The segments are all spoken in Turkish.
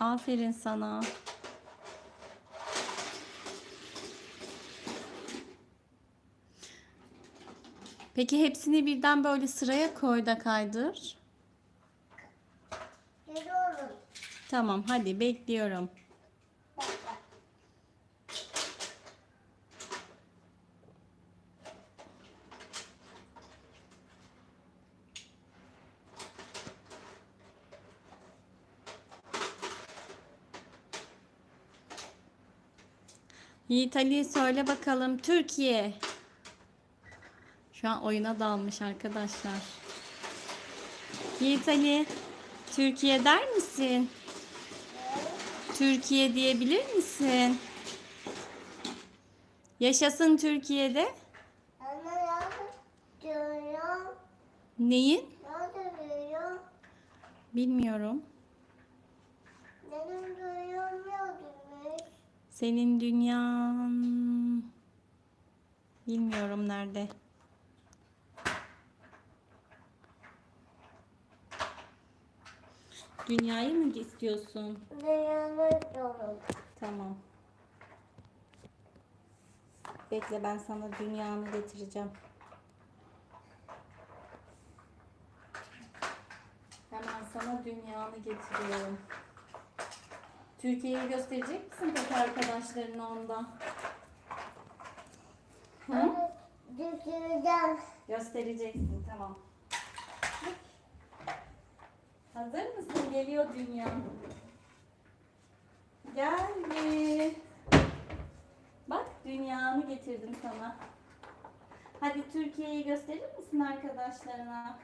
Aferin sana. Peki hepsini birden böyle sıraya koy da kaydır. Geliyorum. Tamam hadi bekliyorum. Yiğit Ali söyle bakalım Türkiye. Şu an oyuna dalmış arkadaşlar. Yiğit Ali Türkiye der misin? Türkiye diyebilir misin? Yaşasın Türkiye'de. Neyin? Bilmiyorum. Senin dünyan... Bilmiyorum nerede. Dünyayı mı istiyorsun? Duyuyorum diyorum. Tamam. Bekle ben sana dünyanı getireceğim. Hemen sana dünyanı getiriyorum. Türkiye'yi gösterecek misin peki arkadaşlarına onda? Hı? Düşüreceğim. Göstereceksin tamam. Hazır mısın? Geliyor dünya. Geldi. Bak dünyanı getirdim sana. Hadi Türkiye'yi gösterir misin arkadaşlarına?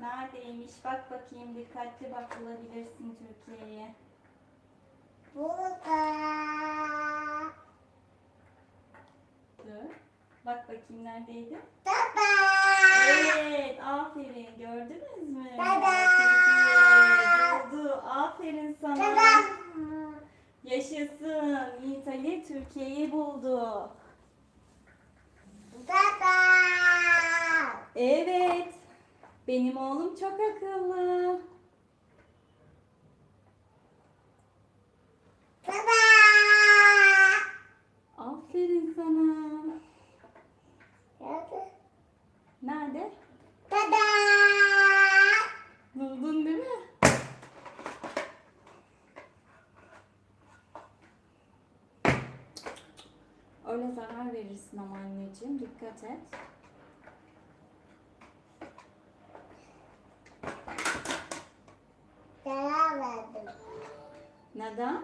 Neredeymiş? Bak bakayım dikkatli bak bulabilirsin Türkiye'ye. Burada. Dur. Bak bakayım neredeydi? Baba. Evet, aferin. Gördünüz mü? Baba. Buldu. Aferin sana. Baba. Yaşasın. Ali Türkiye'yi buldu. Baba. Evet. Benim oğlum çok akıllı. Baba. Aferin sana. Yardım. Nerede? Baba. Buldun değil mi? Öyle zarar verirsin ama anneciğim. Dikkat et. தான்